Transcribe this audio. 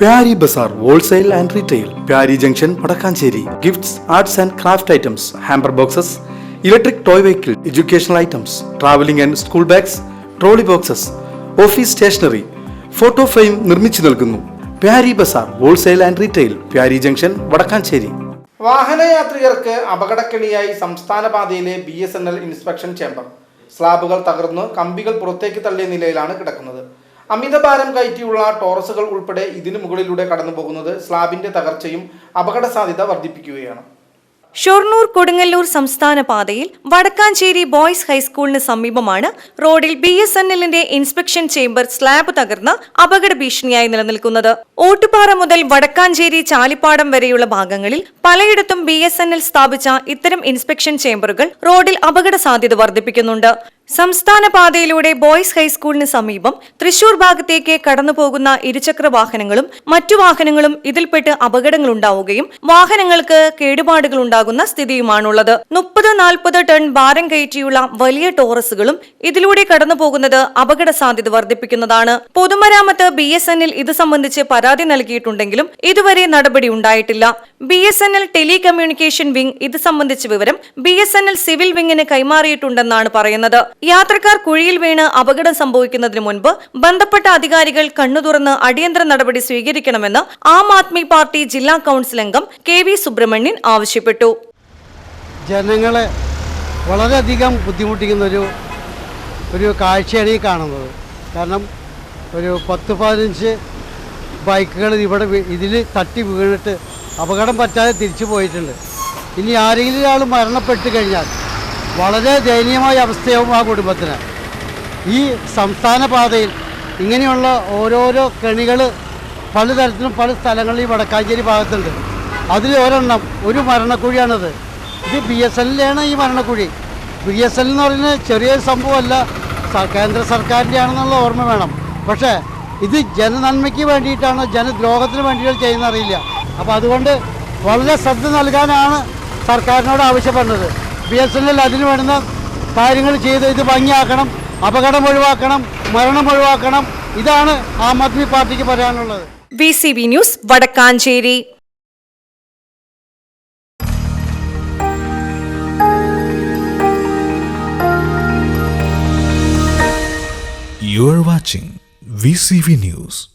Pyari Bazaar wholesale and retail Pyari junction Vadakkanchery. Gifts arts and craft items hamper boxes electric toy vehicle educational items travelling and school bags trolley boxes office stationery photo frame നിർമ്മിച്ചു നൽകുന്നു. Pyari Bazaar wholesale and retail Pyari junction Vadakkanchery. വാഹനയാത്രികർക്ക് അപകടക്കെണിയായി സംസ്ഥാന പാതയിലെ B S N L inspection chamber സ്ലാബുകൾ തകർന്ന് കമ്പികൾ പുറത്തേക്ക് തള്ളിയ നിലയിലാണ് കിടക്കുന്നത്. അമിതഭാരം കയറ്റിയുള്ള ടോറസുകൾ ഉൾപ്പെടെ ഇതിനു മുകളിലൂടെ കടന്നു പോകുന്നത് സ്ലാബിന്റെ തകർച്ചയും അപകട സാധ്യത വർദ്ധിപ്പിക്കുകയാണ്. ഷൊർണൂർ കൊടുങ്ങല്ലൂർ സംസ്ഥാന പാതയിൽ വടക്കാഞ്ചേരി ബോയ്സ് ഹൈസ്കൂളിന് സമീപമാണ് റോഡിൽ ബി എസ് എൻ എല്ലിന്റെ ഇൻസ്പെക്ഷൻ ചേംബർ സ്ലാബ് തകർന്ന് അപകട ഭീഷണിയായി നിലനിൽക്കുന്നത്. ഓട്ടുപാറ മുതൽ വടക്കാഞ്ചേരി ചാലിപ്പാടം വരെയുള്ള ഭാഗങ്ങളിൽ പലയിടത്തും ബി എസ് എൻ എൽ സ്ഥാപിച്ച ഇത്തരം ഇൻസ്പെക്ഷൻ ചേംബറുകൾ റോഡിൽ അപകട സാധ്യത വർദ്ധിപ്പിക്കുന്നുണ്ട്. സംസ്ഥാന പാതയിലൂടെ ബോയ്സ് ഹൈസ്കൂളിന് സമീപം തൃശൂർ ഭാഗത്തേക്ക് കടന്നുപോകുന്ന ഇരുചക്ര വാഹനങ്ങളും മറ്റു വാഹനങ്ങളും ഇതിൽപ്പെട്ട് അപകടങ്ങൾ ഉണ്ടാവുകയും വാഹനങ്ങൾക്ക് കേടുപാടുകൾ ഉണ്ടാകുന്ന സ്ഥിതിയുമാണുള്ളത്. മുപ്പത് നാൽപ്പത് ടൺ ഭാരം കയറ്റിയുള്ള വലിയ ടോറസുകളും ഇതിലൂടെ കടന്നുപോകുന്നത് അപകട സാധ്യത വർദ്ധിപ്പിക്കുന്നതാണ്. പൊതുമരാമത്ത് ബി ഇത് സംബന്ധിച്ച് പരാതി നൽകിയിട്ടുണ്ടെങ്കിലും ഇതുവരെ നടപടി ഉണ്ടായിട്ടില്ല. B S N L telecommunication wing ഇത് സംബന്ധിച്ച വിവരം B S N L civil വിംഗിന് കൈമാറിയിട്ടുണ്ടെന്നാണ് പറയുന്നത്. യാത്രക്കാർ കുഴിയിൽ വീണ് അപകടം സംഭവിക്കുന്നതിന് മുൻപ് ബന്ധപ്പെട്ട അധികാരികൾ കണ്ണു തുറന്ന് അടിയന്തര നടപടി സ്വീകരിക്കണമെന്ന് ആം ആദ്മി പാർട്ടി ജില്ലാ കൌൺസിൽ അംഗം കെ വി സുബ്രഹ്മണ്യൻ ആവശ്യപ്പെട്ടു. ജനങ്ങളെ വളരെയധികം ബുദ്ധിമുട്ടിക്കുന്ന ഒരു ഒരു കാഴ്ചയാണ് ഈ കാണുന്നത്. കാരണം ഒരു പത്ത് പതിനഞ്ച് ബൈക്കുകൾ ഇവിടെ ഇതിൽ തട്ടി വീണിട്ട് അപകടം പറ്റാതെ തിരിച്ചു പോയിട്ടുണ്ട്. ഇനി ആരെങ്കിലും ഒരാൾ മരണപ്പെട്ട് കഴിഞ്ഞാൽ വളരെ ദയനീയമായ അവസ്ഥയാവും ആ കുടുംബത്തിന്. ഈ സംസ്ഥാന പാതയിൽ ഇങ്ങനെയുള്ള ഓരോരോ കെണികൾ പലതരത്തിലും പല സ്ഥലങ്ങളിലും ഈ വടക്കാഞ്ചേരി ഭാഗത്തുണ്ട്. അതിൽ ഒരെണ്ണം ഒരു മരണക്കുഴിയാണത്. ഇത് ബി എസ് എല്ലിലാണ് ഈ മരണക്കുഴി. ബി എസ് എൽ എന്ന് പറയുന്നത് ചെറിയൊരു സംഭവമല്ല കേന്ദ്ര സർക്കാരിന്റെ ആണെന്നുള്ള ഓർമ്മ വേണം. പക്ഷേ ഇത് ജനനന്മയ്ക്ക് വേണ്ടിയിട്ടാണ് ജനദ്രോഹത്തിന് വേണ്ടിയിട്ട് ചെയ്യുന്ന അറിയില്ല. അപ്പോൾ അതുകൊണ്ട് വളരെ ശ്രദ്ധ നൽകാനാണ് സർക്കാരിനോട് ആവശ്യപ്പെടുന്നത്. ബി എസ് എൻ എൽ അതിന് വേണ്ടുന്ന കാര്യങ്ങൾ ചെയ്ത് ഇത് ഭംഗിയാക്കണം അപകടം ഒഴിവാക്കണം മരണം ഒഴിവാക്കണം. ഇതാണ് ആം ആദ്മി പാർട്ടിക്ക് പറയാനുള്ളത്. V C B news Vadakkanchery. You are watching VCV News.